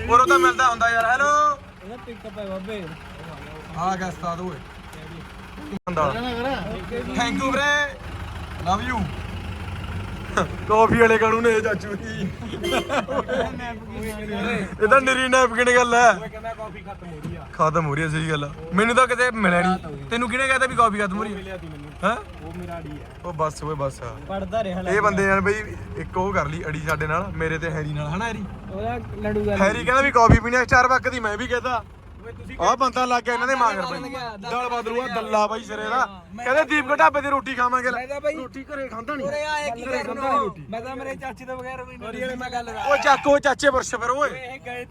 S1: ਉਹ ਤਾਂ ਮਿਲਦਾ ਹੁੰਦਾ ਯਾਰ। ਹੈਲੋ।
S3: ਇਹਦਾ ਪਿਕਅਪ ਹੈ ਬਾਬੇ।
S1: ਆ ਗਿਆ ਉਸਤਾਦ ਓਏ। ਬੰਦਾ
S2: ਨਾ ਕਰ।
S1: ਥੈਂਕ ਯੂ ਵੀਰੇ। ਲਵ ਯੂ ਕਾਫੀ ਵਾਲੇ ਕਾਣੂ ਨੇ ਚਾਚੂ ਨਰੀ ਨੈਪਕਿਨ ਗੱਲ ਹੈ।
S3: ਕਹਿੰਦਾ ਕਾਫੀ ਖਤਮ ਹੋ ਰਹੀ ਆ
S1: ਖਤਮ ਹੋ ਰਹੀ ਹੈ ਸਹੀ ਗੱਲ ਆ। ਮੈਨੂੰ ਤਾਂ ਕਿਤੇ ਮਿਲਿਆ ਨਹੀਂ ਤੈਨੂੰ ਕਿਹਨੇ ਕਹਿਤਾ ਵੀ ਕਾਫੀ ਖਤਮ ਹੋ ਰਹੀ ਹੈ? ਹੈ?
S3: ਉਹ ਮੇਰਾ ਆੜੀ ਹੈ
S1: ਉਹ ਬੱਸ ਓਏ ਬੱਸ
S3: ਪੜਦਾ ਰਿਹਾ
S1: ਇਹ ਬੰਦੇ ਨੇ ਬਈ ਇੱਕ ਉਹ ਕਰ ਲਈ ਅੜੀ ਸਾਡੇ ਨਾਲ ਮੇਰੇ ਤੇ ਹੈਰੀ ਨਾਲ ਹਨਾ ਹੈਰੀ?
S3: ਉਹਦਾ ਲੜੂ ਗੱਲ
S1: ਹੈਰੀ ਕਹਿੰਦਾ ਵੀ ਕਾਫੀ ਪੀਣੀ ਸਟਾਰ ਬੱਕ ਦੀ ਮੈਂ ਵੀ ਕਹਤਾ। ਆਹ ਬੰਦਾ ਲੱਗ ਗਿਆ ਇਹਨਾਂ ਦੇ ਮਾਂਗਰ ਬਈ। ਦਲ ਬਦਲੂਆ ਦੱਲਾ ਬਾਈ ਸਿਰੇ ਦਾ। ਕਹਿੰਦੇ ਦੀਪ ਢਾਬੇ ਤੇ ਰੋਟੀ ਖਾਵਾਂਗੇ। ਰੋਟੀ ਘਰੇ ਖਾਂਦਾ ਨਹੀਂ
S3: ਉਰੇ ਆਏ ਕੀ ਕਰਨ? ਨੂੰ ਮੈਂ ਤਾਂ ਮੇਰੇ ਚਾਚੇ ਤੋਂ ਬਗੈਰ ਕੋਈ ਨਹੀਂ ਮੈਂ ਗੱਲ
S1: ਓਏ ਚੱਕ ਓਏ ਚਾਚੇ ਵਰਸ਼ ਫਿਰ ਓਏ।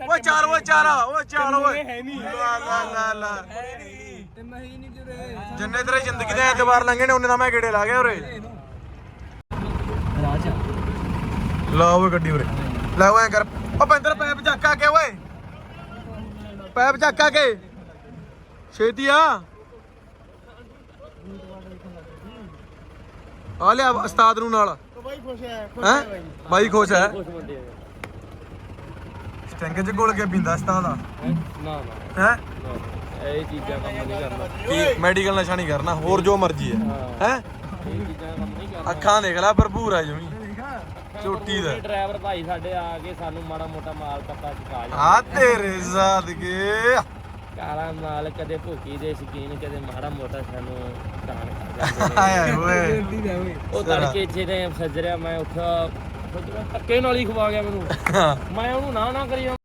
S1: ਓਏ ਚਾਰ ਓਏ ਚਾਰ ਓਏ ਚਾਰ ਓਏ।
S3: ਹੈ ਨਹੀਂ।
S1: ਲਾ ਲਾ ਲਾ ਲਾ
S3: ਤੇ ਮੈਂ ਹੀ ਨਹੀਂ ਜੁੜੇ
S1: ਜਿੰਨੇ ਤੇਰੇ ਜ਼ਿੰਦਗੀ ਦੇ ਐਤਵਾਰ ਲੰਘੇ ਨੇ ਉਹਨੇ ਤਾਂ ਮੈਂ ਗੇੜੇ ਲਾ ਗਿਆ ਉਰੇ।
S3: ਰਾਜ
S1: ਲਾ ਓਏ ਗੱਡੀ ਉਰੇ। ਲੈ ਓਏ ਐਂ ਕਰ। ਓ ਬਿੰਦਰ ਪੈਪ ਚੱਕਾ ਕੇ ਓਏ। ਪੈਪ ਚੱਕਾ ਕੇ। ਛੇਤੀ ਆ। ਆ ਲਿਆ ਉਸਤਾਦ ਨੂੰ ਨਾਲ।
S2: ਬਾਈ ਖੁਸ਼ ਹੈ ਖੁਸ਼
S1: ਹੈ?
S2: ਹੈ ਬਾਈ।
S1: ਬਾਈ ਖੁਸ਼ ਹੈ ਸਟੈਂਕ ਚ ਕੇ ਪੀਂਦਾ ਉਸਤਾਦ ਆ।
S3: ਨਾ ਨਾ।
S1: ਹੈ?
S3: ਇਹ ਚੀਜ਼ਾਂ ਕੰਮ ਨਹੀਂ ਕਰਨਾ।
S1: ਕੀ ਮੈਡੀਕਲ ਨਸ਼ਾ ਨਹੀਂ ਕਰਨਾ ਹੋਰ ਜੋ ਮਰਜ਼ੀ ਹੈ। ਹੈ?
S3: ਇਹ ਚੀਜ਼ਾਂ ਕੰਮ ਨਹੀਂ ਕਰਨਾ।
S1: ਅੱਖਾਂ ਦੇਖ ਲੈ ਭਰਪੂਰ ਆ ਜਮੀ। ਝੋਟੀ ਦਾ।
S3: ਡਰਾਈਵਰ ਭਾਈ ਸਾਡੇ ਆ ਕੇ ਸਾਨੂੰ ਮਾੜਾ ਮੋਟਾ ਮਾਲ ਪੱਤਾ ਸਿਖਾ ਜਾ
S1: ਆ ਤੇਰੇ ਸਾਦਗੇ
S3: ਕਾਲਾ ਮਾਲ ਕਦੇ ਭੁੱਕੀ ਦੇ ਸ਼ਕੀਨ ਕਦੇ ਮਾੜਾ ਮੋਟਾ ਸਾਨੂੰ ਦਾਨ ਕਰ ਜਾਂਦੇ
S1: ਆਏ ਓਏ।
S3: ਉਹ ਤੜਕੇ ਜਿਹੜੇ ਮੈਂ ਉੱਠਾ ਧੱਕੇ ਨਾਲ ਹੀ ਖਵਾ ਗਿਆ ਮੈਨੂੰ। ਮੈਂ ਉਹਨੂੰ ਨਾ ਨਾ ਕਰੀ
S1: ਆ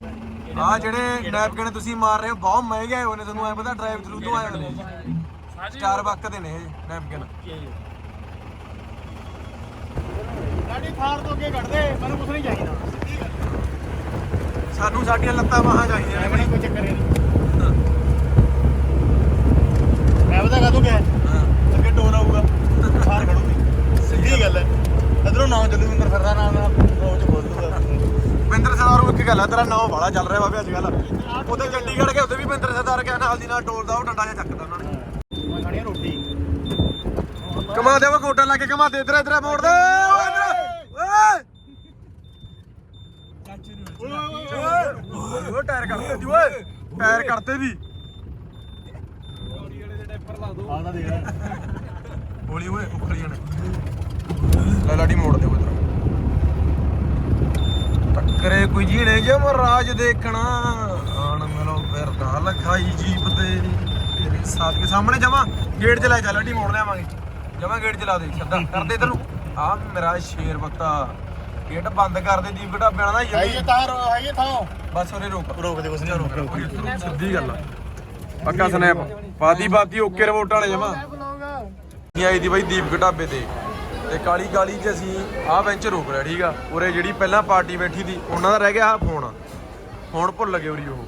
S1: ਜਿਹੜੇ ਨੈਪਕਿਨ ਤੁਸੀਂ ਮਾਰ ਰਹੇ ਹੋ ਬਹੁਤ ਮਹਿੰਗੇ ਆਏ ਹੋਏ ਨੇ ਤੁਹਾਨੂੰ ਐ ਪਤਾ ਡਰਾਈਵ ਥਰੂ ਤੋਂ ਆਏ ਹੋਏ ਨੇ ਸਟਾਰ ਬੱਕ ਦੇ ਨੇ ਇਹ ਨੈਪਕਿਨ।
S2: ਗਾੜੀ ਥਾਰ ਤੋਂ ਅੱਗੇ ਕੱਢ ਦੇ ਮੈਨੂੰ ਕੁਛ ਨਹੀਂ ਚਾਹੀਦਾ। ਸਿੱਧੀ ਗੱਲ
S1: ਸਾਨੂੰ ਸਾਡੀਆਂ ਲੱਤਾਂ ਬਾਹਾਂ ਚਾਹੀਦੀਆਂ ਨੇ
S2: ਕੋਈ ਚੱਕਰ ਨਹੀਂ। ਮੈਂ ਪਤਾ ਕਾ ਗਿਆ ਅੱਗੇ ਟੋਨ ਆਊਗਾ ਥਾਰ ਖੜੂਗੀ। ਸਿੱਧੀ ਗੱਲ ਹੈ। ਇਧਰੋਂ ਨਾਮ ਚੱਲੂ ਮਿੰਦਰ ਫਿਰਦਾ ਨਾਮ ਰੋਜ਼ ਬੋਲ ਦੂਗਾ
S1: ਬਿੰਦਰ ਸਰਦਾਰ ਨੂੰ ਇੱਕ ਗੱਲ ਆ ਤੇਰਾ ਨਾਮ ਬਾਲਾ ਚੱਲ ਰਿਹਾ ਬਾਬੇ ਅੱਜ ਕੱਲ ਉਹਦੇ ਚੰਡੀਗੜ੍ਹ ਗਿਆ ਉੱਥੇ ਵੀ ਬਿੰਦਰ ਸਰਦਾਰ ਗਿਆ ਨਾਲ ਦੀ ਨਾਲ ਟੋਲਦਾ ਉਹ ਡੰਡਾ ਜਿਹਾ ਚੱਕਦਾ ਉਹਨਾਂ ਨੇ। ਕਮਾ ਦੇ ਉਹ ਗੋਟਾ ਲਾ ਕੇ ਕਮਾ ਦੇ ਇਧਰ ਇਧਰ ਮੋੜ ਦੇ। ਓਏ ਓਏ ਟਾਇਰ ਕੱਢਦੇ ਦੀ ਓਏ ਟਾਇਰ ਕੱਢਦੇ ਦੀ
S2: ਆਉਂਦਾ ਦੇਖ
S1: ਹੌਲੀ ਓਏ ਉਖਲੀਆਂ ਨੇ ਲੈ ਲਾਡੀ ਮੋੜ ਦੇ ਉਧਰ ਟੱਕਰੇ ਕੋਈ ਜੀਣੇ ਜਮਰਾਜ ਦੇਖਣਾ। ਆਣ ਮਿਲੋ ਫਿਰਦਾ ਲਖਾਈ ਜੀਪ ਤੇ। ਤੇਰੇ ਸਾਥ ਕੇ ਸਾਹਮਣੇ ਜਮਾ। ਗੇਟ ਚ ਲੈ ਜਾ ਲਾਡੀ ਮੋੜ ਲਿਆਵਾਂਗੇ। ਜਮਾ ਗੇਟ ਚ ਲਾ ਦੇ, ਸਿੱਧਾ। ਕਰਦੇ ਇਧਰ ਆ ਮੇਰਾ ਸ਼ੇਰ ਬੱਤਾ ਗੇਟ ਬੰਦ ਕਰ ਦੇ ਦੀਪ ਢਾਬਿਆਂ ਦਾ
S2: ਹੈ ਇਹ ਤਾਰ ਹੈ ਇਹ ਥਾਂ
S1: ਬਸ ਉਰੇ ਰੋਕ।
S2: ਰੋਕ ਦੇ ਕੁਛ ਨਹੀਂ ਰੋਕ ਰੋਕ
S1: ਸਿੱਧੀ ਗੱਲ ਆ। ਪੱਕਾ ਸਨੈਪ। ਪਾਤੀ ਪਾਤੀ ਓਕੇ ਰਿਪੋਰਟ ਵਾਲੇ ਜਮਾ। ਨਹੀਂ ਆਈ ਦੀ ਬਾਈ ਦੀਪਕ ਢਾਬੇ ਤੇ। ਤੇ ਕਾਲੀ ਕਾਲੀ ਚ ਅਸੀਂ ਆਹ ਬੈਂਚ ਰੋਕ ਲਿਆ ਠੀਕ ਆ? ਉਰੇ ਜਿਹੜੀ ਪਹਿਲਾਂ ਪਾਰਟੀ ਬੈਠੀ ਸੀ ਉਹਨਾਂ ਦਾ ਰਹਿ ਗਿਆ ਆਹ ਫੋਨ ਫੋਨ ਭੁੱਲ ਗਏ ਉਰੀ ਉਹ।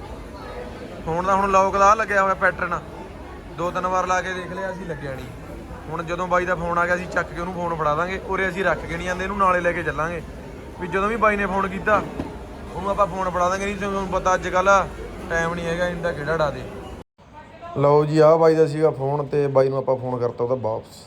S1: ਫੋਨ ਦਾ ਹੁਣ ਲੌਕ ਦਾ ਆਹ ਲੱਗਿਆ ਹੋਇਆ ਪੈਟਰਨ ਦੋ ਤਿੰਨ ਵਾਰ ਲਾ ਕੇ ਦੇਖ ਲਿਆ ਅਸੀਂ ਲੱਗਿਆ ਨਹੀਂ। ਹੁਣ ਜਦੋਂ ਬਾਈ ਦਾ ਫੋਨ ਆ ਗਿਆ ਅਸੀਂ ਚੱਕ ਕੇ ਉਹਨੂੰ ਫੋਨ ਫੜਾ ਦਾਂਗੇ। ਉਰੇ ਅਸੀਂ ਰੱਖ ਕੇ ਨਹੀਂ ਜਾਂਦੇ ਇਹਨੂੰ ਨਾਲੇ ਲੈ ਕੇ ਚੱਲਾਂਗੇ। ਵੀ ਜਦੋਂ ਵੀ ਬਾਈ ਨੇ ਫੋਨ ਕੀਤਾ ਉਹਨੂੰ ਆਪਾਂ ਫੋਨ ਫੜਾ ਦਾਂਗੇ ਨਹੀਂ ਤੁਹਾਨੂੰ ਪਤਾ ਅੱਜ ਕੱਲ ਟਾਈਮ ਨਹੀਂ ਹੈਗਾ ਇੰਦਾ ਕਿਹੜਾ ਡਾ ਦੇ। ਲਓ ਜੀ ਆਹ ਬਾਈ ਦਾ ਸੀਗਾ ਫੋਨ ਤੇ ਬਾਈ ਨੂੰ ਆਪਾਂ ਫੋਨ ਕਰਤਾ ਉਹਦਾ ਵਾਪਸ।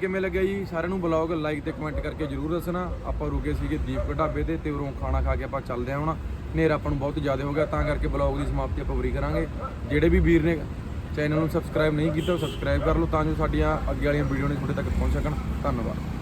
S1: ਕਿਵੇਂ ਲੱਗਿਆ ਜੀ? ਸਾਰਿਆਂ ਨੂੰ ਬਲੌਗ ਲਾਈਕ ਤੇ ਕਮੈਂਟ ਕਰਕੇ ਜਰੂਰ ਦੱਸਣਾ। ਆਪਾਂ ਰੁਕੇ ਸੀਗੇ ਦੀਪਕ ਢਾਬੇ ਤੇ ਤੇ ਉਰੋਂ ਖਾਣਾ ਖਾ ਕੇ ਆਪਾਂ ਚੱਲਦੇ ਆ ਹੁਣ। ਹਨੇਰਾ ਆਪਾਂ ਨੂੰ ਬਹੁਤ ਜ਼ਿਆਦਾ ਹੋ ਗਿਆ ਤਾਂ ਕਰਕੇ ਬਲੌਗ ਦੀ ਸਮਾਪਤੀ ਆਪਾਂ ਪੂਰੀ ਕਰਾਂਗੇ। ਜਿਹੜੇ ਵੀ ਵੀਰ ਨੇ ਚੈਨਲ ਨੂੰ ਸਬਸਕ੍ਰਾਈਬ ਨਹੀਂ ਕੀਤਾ ਉਹ ਸਬਸਕ੍ਰਾਈਬ ਕਰ ਲਓ ਤਾਂ ਜੋ ਸਾਡੀਆਂ ਅੱਗੇ ਵਾਲੀਆਂ ਵੀਡੀਓ ਨੇ ਤੁਹਾਡੇ ਤੱਕ ਪਹੁੰਚ ਸਕਣ। ਧੰਨਵਾਦ।